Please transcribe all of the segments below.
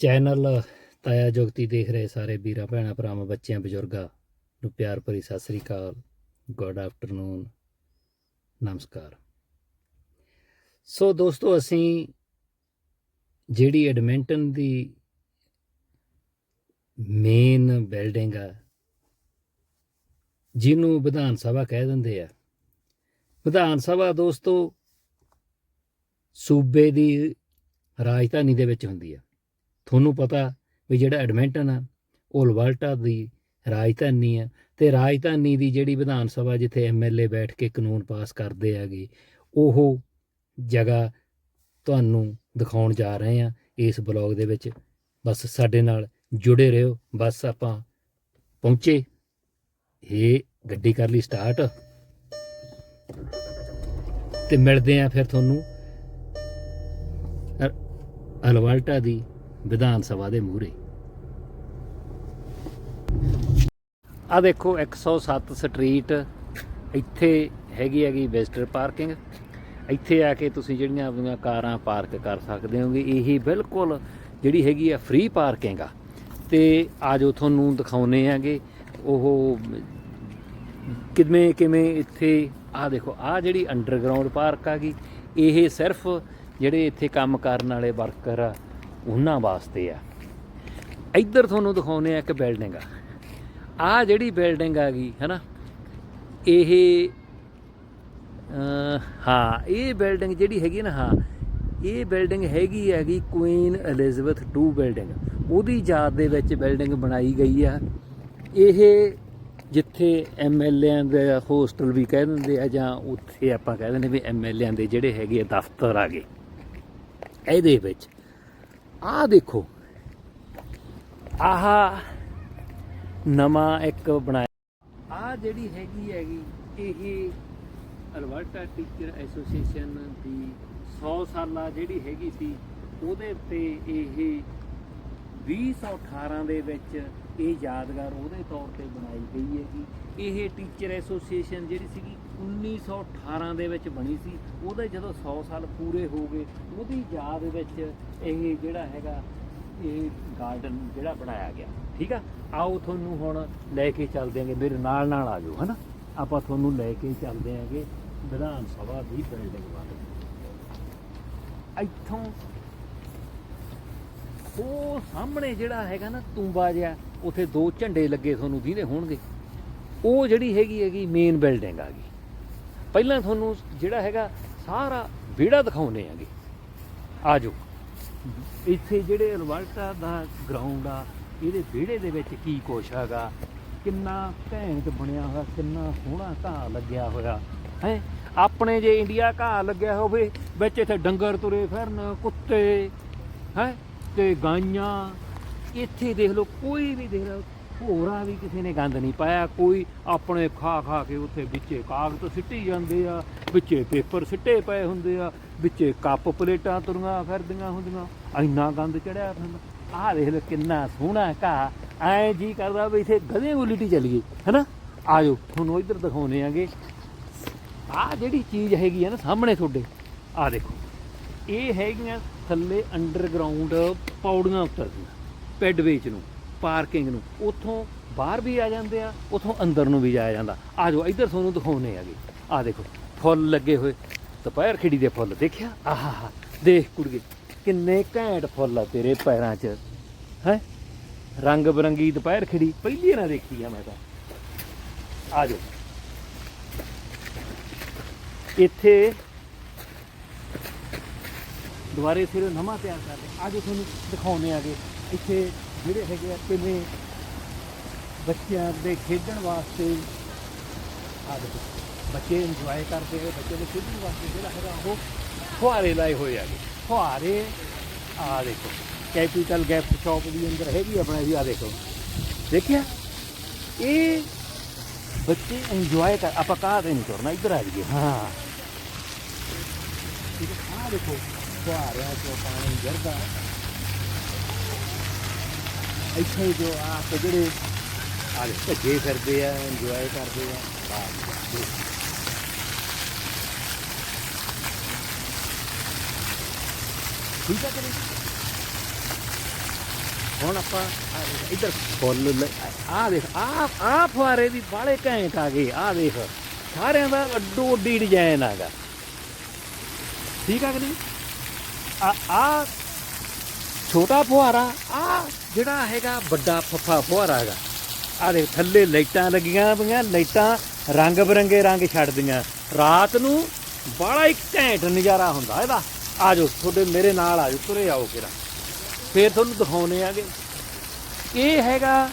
Channel ਤਾਇਆ ਜੁਗਤੀ ਦੇਖ ਰਹੇ ਸਾਰੇ ਵੀਰਾਂ, ਭੈਣਾਂ, ਭਰਾਵਾਂ, ਬੱਚਿਆਂ, ਬਜ਼ੁਰਗਾਂ ਨੂੰ ਪਿਆਰ ਭਰੀ ਸਤਿ ਸ੍ਰੀ ਅਕਾਲ। Good afternoon. ਨਮਸਕਾਰ। ਸੋ ਦੋਸਤੋ, ਅਸੀਂ ਜਿਹੜੀ ਐਡਮਿੰਟਨ ਦੀ ਮੇਨ ਬਿਲਡਿੰਗ ਆ, ਜਿਹਨੂੰ ਵਿਧਾਨ ਸਭਾ ਕਹਿ ਦਿੰਦੇ ਆ। ਵਿਧਾਨ ਸਭਾ ਦੋਸਤੋ, ਸੂਬੇ ਦੀ ਰਾਜਧਾਨੀ ਦੇ ਵਿੱਚ ਹੁੰਦੀ ਆ। ਤੁਹਾਨੂੰ ਪਤਾ ਵੀ ਜਿਹੜਾ ਐਡਮਿੰਟਨ ਆ, ਉਹ ਲਵਾਲਟਾ ਦੀ ਰਾਜਧਾਨੀ ਆ ਤੇ ਰਾਜਧਾਨੀ ਦੀ ਜਿਹੜੀ ਵਿਧਾਨ ਸਭਾ ਜਿੱਥੇ ਐਮਐਲਏ ਬੈਠ ਕੇ ਕਾਨੂੰਨ ਪਾਸ ਕਰਦੇ ਆਗੇ ਉਹ ਜਗ੍ਹਾ ਤੁਹਾਨੂੰ ਦਿਖਾਉਣ ਜਾ ਰਹੇ ਆ ਇਸ ਬਲੌਗ ਦੇ ਵਿੱਚ। ਬਸ ਸਾਡੇ ਨਾਲ ਜੁੜੇ ਰਹੋ, ਬਸ ਆਪਾਂ ਪਹੁੰਚੇ। ਇਹ ਗੱਡੀ ਕਰ ਲਈ ਸਟਾਰਟ। ਤੇ ਮਿਲਦੇ ਆ ਫਿਰ ਤੁਹਾਨੂੰ। ਅ- ਅਲਵਾਲਟਾ ਦੀ ਵਿਧਾਨ ਸਭਾ ਦੇ ਮੂਹਰੇ। ਆ ਦੇਖੋ 107 ਸਟਰੀਟ ਇੱਥੇ ਹੈਗੀ ਹੈਗੀ ਵਿਜ਼ਟਰ ਪਾਰਕਿੰਗ ਇੱਥੇ ਆ ਕੇ ਤੁਸੀਂ ਜਿਹੜੀਆਂ ਆਪਣੀਆਂ ਕਾਰਾਂ ਪਾਰਕ ਕਰ ਸਕਦੇ ਹੋਗੇ, ਇਹੀ ਬਿਲਕੁਲ ਜਿਹੜੀ ਹੈਗੀ ਆ ਫ੍ਰੀ ਪਾਰਕਿੰਗ ਆ। ਤੇ ਆਜੋ ਤੁਹਾਨੂੰ ਦਿਖਾਉਨੇ ਆਗੇ ਉਹ ਕਿਵੇਂ ਕਿਵੇਂ ਇੱਥੇ ਆ ਦੇਖੋ ਆ ਜਿਹੜੀ ਅੰਡਰਗਰਾਉਂਡ ਪਾਰਕ ਆ ਗਈ ਇਹ ਸਿਰਫ ਜਿਹੜੇ ਇੱਥੇ ਕੰਮ ਕਰਨ ਵਾਲੇ ਵਰਕਰ ਆ ਉਹਨਾਂ ਵਾਸਤੇ ਆ। ਇੱਧਰ ਤੁਹਾਨੂੰ ਦਿਖਾਉਨੇ ਆ ਇੱਕ ਬਿਲਡਿੰਗ ਆ। ਆ ਜਿਹੜੀ ਬਿਲਡਿੰਗ ਆ ਗਈ, ਹੈਨਾ? ਇਹ ਹਾਂ, ਇਹ ਬਿਲਡਿੰਗ ਜਿਹੜੀ ਹੈਗੀ ਨਾ, ਹਾਂ, ਇਹ ਬਿਲਡਿੰਗ ਹੈਗੀ ਹੈਗੀ ਕੁਈਨ ਐਲਿਜ਼ਬeth 2 ਬਿਲਡਿੰਗ ਉਹਦੀ ਯਾਦ ਦੇ ਵਿੱਚ ਬਿਲਡਿੰਗ ਬਣਾਈ ਗਈ ਆ। ਇਹ ਜਿੱਥੇ ਐਮਐਲਏਆਂ ਦੇ ਹੋਸਟਲ ਵੀ ਕਹਿ ਦਿੰਦੇ ਆ, ਜਾਂ ਉੱਥੇ ਆਪਾਂ ਕਹਿ ਦਿੰਦੇ ਵੀ ਐਮਐਲਏਆਂ ਦੇ ਜਿਹੜੇ ਹੈਗੇ ਆ ਦਫ਼ਤਰ ਆ ਗਏ। ਇਹਦੇ ਵਿੱਚ ਆਹ ਦੇਖੋ। ਆਹ ਨਵਾਂ ਇੱਕ ਬਣਾਇਆ। ਆ ਜਿਹੜੀ ਹੈਗੀ ਹੈਗੀ ਇਹ ਅਲਬਰਟਾ ਟੀਚਰ ਐਸੋਸੀਏਸ਼ਨ ਦੀ 100 ਸਾਲਾ ਜਿਹੜੀ ਹੈਗੀ ਸੀ ਉਹਦੇ ਉੱਤੇ ਇਹ 2018 ਦੇ ਵਿੱਚ ਇਹ ਯਾਦਗਾਰ ਉਹਦੇ ਤੌਰ ਤੇ ਬਣਾਈ ਗਈ ਹੈਗੀ ਇਹ ਟੀਚਰ ਐਸੋਸੀਏਸ਼ਨ ਜਿਹੜੀ ਸੀਗੀ 1918 ਦੇ ਵਿੱਚ ਬਣੀ ਸੀ। ਉਹਦੇ ਜਦੋਂ 100 ਸਾਲ ਪੂਰੇ ਹੋ ਗਏ, ਉਹਦੀ ਯਾਦ ਵਿੱਚ ਇਹ ਜਿਹੜਾ ਹੈਗਾ, ਇਹ ਗਾਰਡਨ ਜਿਹੜਾ ਬਣਾਇਆ ਗਿਆ। ਠੀਕ ਆ? ਆਓ ਤੁਹਾਨੂੰ ਹੁਣ ਲੈ ਕੇ ਚੱਲਦੇ ਆਂਗੇ ਮੇਰੇ ਨਾਲ ਨਾਲ ਆ ਜਾਓ, ਹਨਾ? ਆਪਾਂ ਤੁਹਾਨੂੰ ਲੈ ਕੇ ਚੱਲਦੇ ਆਂਗੇ ਵਿਧਾਨ ਸਭਾ ਦੀ ਬਿਲਡਿੰਗ ਵੱਲ। ਇੱਥੋਂ ਉਹ ਸਾਹਮਣੇ ਜਿਹੜਾ ਹੈਗਾ ਨਾ, ਤੂੰਬਾ ਜਿਹਾ ਉੱਥੇ ਦੋ ਝੰਡੇ ਲੱਗੇ ਤੁਹਾਨੂੰ ਦੀਦੇ ਹੋਣਗੇ। ਉਹ ਜਿਹੜੀ ਹੈਗੀ ਹੈਗੀ ਮੇਨ ਬਿਲਡਿੰਗ ਆ ਗਈ। ਪਹਿਲਾਂ ਤੁਹਾਨੂੰ ਜਿਹੜਾ ਹੈਗਾ ਸਾਰਾ ਵਿਹੜਾ ਦਿਖਾਉਨੇ ਆਂਗੇ। ਆ ਜਾਓ ਇੱਥੇ ਜਿਹੜੇ ਅਲਵਰਟਾ ਦਾ ਗਰਾਊਂਡ ਆ, ਇਹਦੇ ਵਿਹੜੇ ਦੇ ਵਿੱਚ ਕੀ ਕੁਛ ਹੈਗਾ? ਕਿੰਨਾ ਘੈਂਟ ਬਣਿਆ ਹੋਇਆ, ਕਿੰਨਾ ਸੋਹਣਾ ਘਾਹ ਲੱਗਿਆ ਹੋਇਆ। ਹੈ? ਆਪਣੇ ਜੇ ਇੰਡੀਆ ਘਾਹ ਲੱਗਿਆ ਹੋਵੇ, ਵਿੱਚ ਇੱਥੇ ਡੰਗਰ ਤੁਰੇ ਫਿਰਨ, ਕੁੱਤੇ। ਹੈ? ਤੇ ਗਾਈਆਂ ਇੱਥੇ ਦੇਖ ਲਓ, ਕੋਈ ਵੀ ਦੇਖ ਲਓ, ਹੋਰਾਂ ਵੀ ਕਿਸੇ ਨੇ ਗੰਦ ਨਹੀਂ ਪਾਇਆ, ਕੋਈ ਆਪਣੇ ਖਾ ਖਾ ਕੇ ਉੱਥੇ ਵਿੱਚੇ ਕਾਗਜ਼ ਸਿੱਟੀ ਜਾਂਦੇ ਆ, ਵਿੱਚੇ ਪੇਪਰ ਸਿੱਟੇ ਪਏ ਹੁੰਦੇ ਆ, ਵਿੱਚੇ ਕੱਪ ਪਲੇਟਾਂ ਤੁਰੀਆਂ ਫਿਰਦੀਆਂ ਹੁੰਦੀਆਂ, ਇੰਨਾ ਗੰਦ ਚੜਿਆ ਫਿਰਦਾ। ਆਹ ਦੇਖ ਲਓ ਕਿੰਨਾ ਸੋਹਣਾ ਘਾਹ, ਐ ਜੀ ਕਰਦਾ ਵੀ ਇੱਥੇ ਗਧੇ ਉਲਟੀ ਚੱਲੀਏ ਹੈਨਾ? ਆਜੋ, ਤੁਹਾਨੂੰ ਇੱਧਰ ਦਿਖਾਉਨੇ ਆਂਗੇ। ਆਹ ਜਿਹੜੀ ਚੀਜ਼ ਹੈਗੀ ਆ ਨਾ ਸਾਹਮਣੇ ਤੁਹਾਡੇ, ਆਹ ਦੇਖੋ, ਇਹ ਹੈਗੀਆਂ ਥੱਲੇ ਅੰਡਰਗਰਾਉਂਡ ਪੌੜੀਆਂ ਉਤਰਦੀਆਂ। ਪੈਡਵੇਚ ਨੂੰ, ਪਾਰਕਿੰਗ ਨੂੰ, ਉੱਥੋਂ ਬਾਹਰ ਵੀ ਆ ਜਾਂਦੇ ਆ, ਉੱਥੋਂ ਅੰਦਰ ਨੂੰ ਵੀ ਜਾਇਆ ਜਾਂਦਾ। ਆ ਜਾਓ, ਇੱਧਰ ਤੁਹਾਨੂੰ ਦਿਖਾਉਨੇ ਆਗੇ ਆ ਦੇਖੋ, ਫੁੱਲ ਲੱਗੇ ਹੋਏ, ਦੁਪਹਿਰ ਖਿੜੀ ਦੇ ਫੁੱਲ, ਦੇਖਿਆ? ਆਹਾ ਦੇਖ ਕੁੜੀਏ, ਕਿੰਨੇ ਘੈਂਟ ਫੁੱਲ ਆ ਤੇਰੇ ਪੈਰਾਂ 'ਚ। ਹੈ? ਰੰਗ ਬਰੰਗੀ ਦੁਪਹਿਰ ਖਿੜੀ, ਪਹਿਲੀ ਨਾ ਦੇਖੀ ਆ ਮੈਂ ਤਾਂ। ਆ ਜਾਓ। ਇੱਥੇ ਦੁਬਾਰੇ ਫਿਰ ਨਵਾਂ ਤਿਆਰ ਕਰਦੇ। ਅੱਜ ਤੁਹਾਨੂੰ ਦਿਖਾਉਣੇ ਆਗੇ। ਇੱਥੇ ਜਿਹੜੇ ਹੈਗੇ ਆ ਕਿਵੇਂ ਬੱਚਿਆਂ ਦੇ ਖੇਡਣ ਵਾਸਤੇ ਆ ਦੇਖੋ, ਬੱਚੇ ਇੰਜੋਏ ਕਰਦੇ ਹੋਏ ਬੱਚੇ ਦੇ ਖੇਡਣ ਵਾਸਤੇ ਜਿਹੜਾ ਹੈਗਾ ਉਹ ਫੁਹਾਰੇ ਲਾਏ ਹੋਏ ਆਗੇ ਫੁਹਾਰੇ, ਆ ਦੇਖੋ ਕੈਪੀਟਲ ਗਿਫਟ ਸ਼ਾਪ ਦੀ ਅੰਦਰ ਹੈਗੀ ਆਪਣਾ ਜੀ, ਆ ਦੇਖੋ। ਦੇਖਿਆ? ਇਹ ਬੱਚੇ ਇੰਜੋਏ ਕਰ, ਆਪਾਂ ਕਾਹ ਤੇ ਨਹੀਂ ਤੁਰਨਾ, ਇੱਧਰ ਆ ਜਾਈਏ। ਹਾਂ। ਠੀਕ ਹੈ, ਆਹ ਦੇਖੋ, ਫੁਹਾਰਿਆਂ ਚੋਂ ਪਾਣੀ ਗਿਰਦਾ ਇੱਥੇ ਜੋ ਆ ਤੇ ਜਿਹੜੇ ਆ ਭੱਜੇ ਫਿਰਦੇ ਆ ਇੰਜੋਏ ਕਰਦੇ ਆ ਵਾਹ ਠੀਕ ਹੈ ਕਰੇ ਹੁਣ ਆਪਾਂ ਇੱਧਰ ਫੁੱਲ ਆ ਦੇਖ, ਆ ਆ ਫੁਆਰੇ ਵੀ ਬਾਲੇ ਘੈਂਟ ਆ ਗਏ ਆ ਦੇਖ। ਸਾਰਿਆਂ ਦਾ ਅੱਡੋ ਅੱਡੀ ਡਿਜ਼ਾਈਨ ਆਗਾ ਠੀਕ ਆ ਕਿ ਨਹੀਂ? ਆ ਆ ਛੋਟਾ ਫੁਹਾਰਾ, ਆ ਜਿਹੜਾ ਹੈਗਾ ਵੱਡਾ ਫੱਫਾ ਫੁਹਾਰਾ ਹੈਗਾ। ਆ ਦੇਖ, ਥੱਲੇ ਲਾਈਟਾਂ ਲੱਗੀਆਂ ਪਈਆਂ, ਲਾਈਟਾਂ ਰੰਗ ਬਰੰਗੇ ਰੰਗ ਛੱਡਦੀਆਂ ਰਾਤ ਨੂੰ ਬੜਾ ਹੀ ਘੈਂਟ ਨਜ਼ਾਰਾ ਹੁੰਦਾ ਇਹਦਾ। ਆ ਜਾਓ ਤੁਹਾਡੇ ਮੇਰੇ ਨਾਲ ਆ ਜਾਓ ਤੁਰੇ ਆਓ ਕਿਰਾ। ਫੇਰ ਤੁਹਾਨੂੰ ਦਿਖਾਉਣੇ ਆਗੇ। ਇਹ ਹੈਗਾ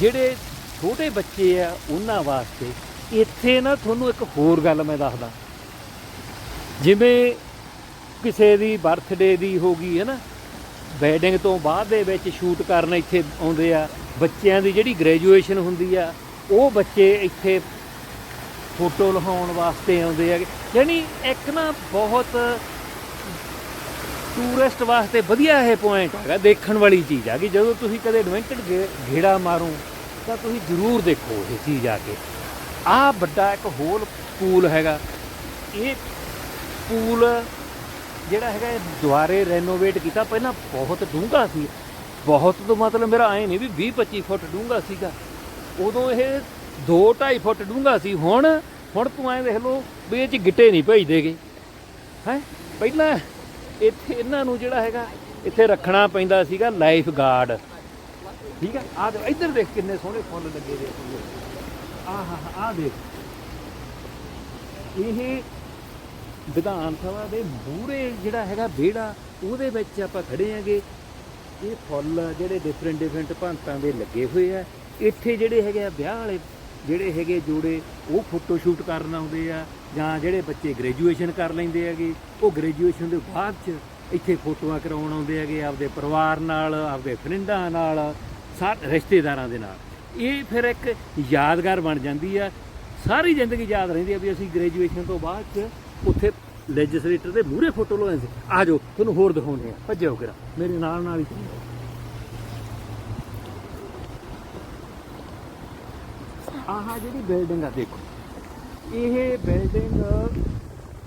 ਜਿਹੜੇ ਛੋਟੇ ਬੱਚੇ ਆ, ਉਹਨਾਂ ਵਾਸਤੇ ਇੱਥੇ ਨਾ ਤੁਹਾਨੂੰ ਇੱਕ ਹੋਰ ਗੱਲ ਮੈਂ ਦੱਸਦਾ। ਜਿਵੇਂ ਕਿਸੇ ਦੀ ਬਰਥਡੇ ਦੀ ਹੋ ਗਈ ਹੈ ਨਾ ਵੈਡਿੰਗ ਤੋਂ ਬਾਅਦ ਦੇ ਵਿੱਚ ਸ਼ੂਟ ਕਰਨ ਇੱਥੇ ਆਉਂਦੇ ਆ, ਬੱਚਿਆਂ ਦੀ ਜਿਹੜੀ ਗ੍ਰੈਜੂਏਸ਼ਨ ਹੁੰਦੀ ਆ, ਉਹ ਬੱਚੇ ਇੱਥੇ ਫੋਟੋ ਲਹਾਉਣ ਵਾਸਤੇ ਆਉਂਦੇ ਆ। ਯਾਨੀ ਇੱਕ ਨਾ ਬਹੁਤ ਟੂਰਿਸਟ ਵਾਸਤੇ ਵਧੀਆ ਇਹ ਪੁਆਇੰਟ ਹੈਗਾ, ਦੇਖਣ ਵਾਲੀ ਚੀਜ਼ ਆ ਕਿ ਜਦੋਂ ਤੁਸੀਂ ਕਦੇ ਐਡਵੈਂਚਰ ਘੇੜਾ ਮਾਰੋ, ਤਾਂ ਤੁਸੀਂ ਜ਼ਰੂਰ ਦੇਖੋ ਇਹ ਚੀਜ਼ ਆ ਕੇ। ਆਹ ਵੱਡਾ ਇੱਕ ਹੋਰ ਪੂਲ ਹੈਗਾ, ਇਹ ਪੂਲ ਜਿਹੜਾ ਹੈਗਾ ਇਹ ਦੁਆਰੇ ਰੈਨੋਵੇਟ ਕੀਤਾ, ਪਹਿਲਾਂ ਬਹੁਤ ਡੂੰਘਾ ਸੀ। ਬਹੁਤ ਤੋਂ ਮਤਲਬ ਮੇਰਾ ਐ ਨਹੀਂ ਵੀ 20 25 ਫੁੱਟ ਡੂੰਘਾ ਸੀਗਾ। ਉਦੋਂ ਇਹ 2 2.5 ਫੁੱਟ ਡੂੰਘਾ ਸੀ, ਹੁਣ ਹੁਣ ਤੂੰ ਐ ਦੇਖ ਲਓ ਵੀ ਇਹ ਚ ਗਿੱਟੇ ਨਹੀਂ ਭੇਜਦੇਗੇ। ਹੈ? ਪਹਿਲਾਂ ਇੱਥੇ ਇਹਨਾਂ ਨੂੰ ਜਿਹੜਾ ਹੈਗਾ, ਇੱਥੇ ਰੱਖਣਾ ਪੈਂਦਾ ਸੀਗਾ ਲਾਈਫ ਗਾਰਡ ਠੀਕ ਹੈ ਆ ਇੱਧਰ ਦੇਖ ਕਿੰਨੇ ਸੋਹਣੇ ਫੁੱਲ ਲੱਗੇ ਦੇ ਆਹ ਆਹ ਦੇਖ। ਇਹ ਵਿਧਾਨ ਸਭਾ ਦੇ ਮੂਹਰੇ ਜਿਹੜਾ ਹੈਗਾ ਵਿਹੜਾ, ਉਹਦੇ ਵਿੱਚ ਆਪਾਂ ਖੜੇ ਆਂਗੇ ਇਹ ਫੁੱਲ ਜਿਹੜੇ ਡਿਫਰੈਂਟ ਡਿਫਰੈਂਟ ਭਾਂਤਾਂ ਦੇ ਲੱਗੇ ਹੋਏ ਆ। ਇੱਥੇ ਜਿਹੜੇ ਹੈਗੇ ਆ ਵਿਆਹ ਵਾਲੇ, ਜਿਹੜੇ ਹੈਗੇ ਜੋੜੇ, ਉਹ ਫੋਟੋ ਸ਼ੂਟ ਕਰਨ ਆਉਂਦੇ ਆ ਜਾਂ ਜਿਹੜੇ ਬੱਚੇ ਗ੍ਰੈਜੂਏਸ਼ਨ ਕਰ ਲੈਂਦੇ ਹੈਗੇ, ਉਹ ਗ੍ਰੈਜੂਏਸ਼ਨ ਦੇ ਬਾਅਦ ਚ ਇੱਥੇ ਫੋਟੋਆਂ ਕਰਾਉਣ ਆਉਂਦੇ ਹੈਗੇ ਆਪਦੇ ਪਰਿਵਾਰ ਨਾਲ, ਆਪਦੇ ਫਰੈਂਡਾਂ ਨਾਲ ਸਾਰੇ ਰਿਸ਼ਤੇਦਾਰਾਂ ਦੇ ਨਾਲ। ਇਹ ਫਿਰ ਇੱਕ ਯਾਦਗਾਰ ਬਣ ਜਾਂਦੀ ਆ। ਸਾਰੀ ਜ਼ਿੰਦਗੀ ਯਾਦ ਰਹਿੰਦੀ ਆ ਵੀ ਅਸੀਂ ਗ੍ਰੈਜੂਏਸ਼ਨ ਤੋਂ ਬਾਅਦ ਚ ਉੱਥੇ ਲੈਜਿਸਲੇਟਰ ਦੇ ਮੂਹਰੇ ਫੋਟੋ ਲਵਾਏ ਸੀ। ਆ ਜਾਓ, ਤੁਹਾਨੂੰ ਹੋਰ ਦਿਖਾਉਂਦੇ ਆ ਭੱਜਿਓ ਕਿਰਾ ਮੇਰੇ ਨਾਲ ਨਾਲ ਹੀ। ਆਹ ਜਿਹੜੀ ਬਿਲਡਿੰਗ ਆ, ਦੇਖੋ। ਇਹ ਬਿਲਡਿੰਗ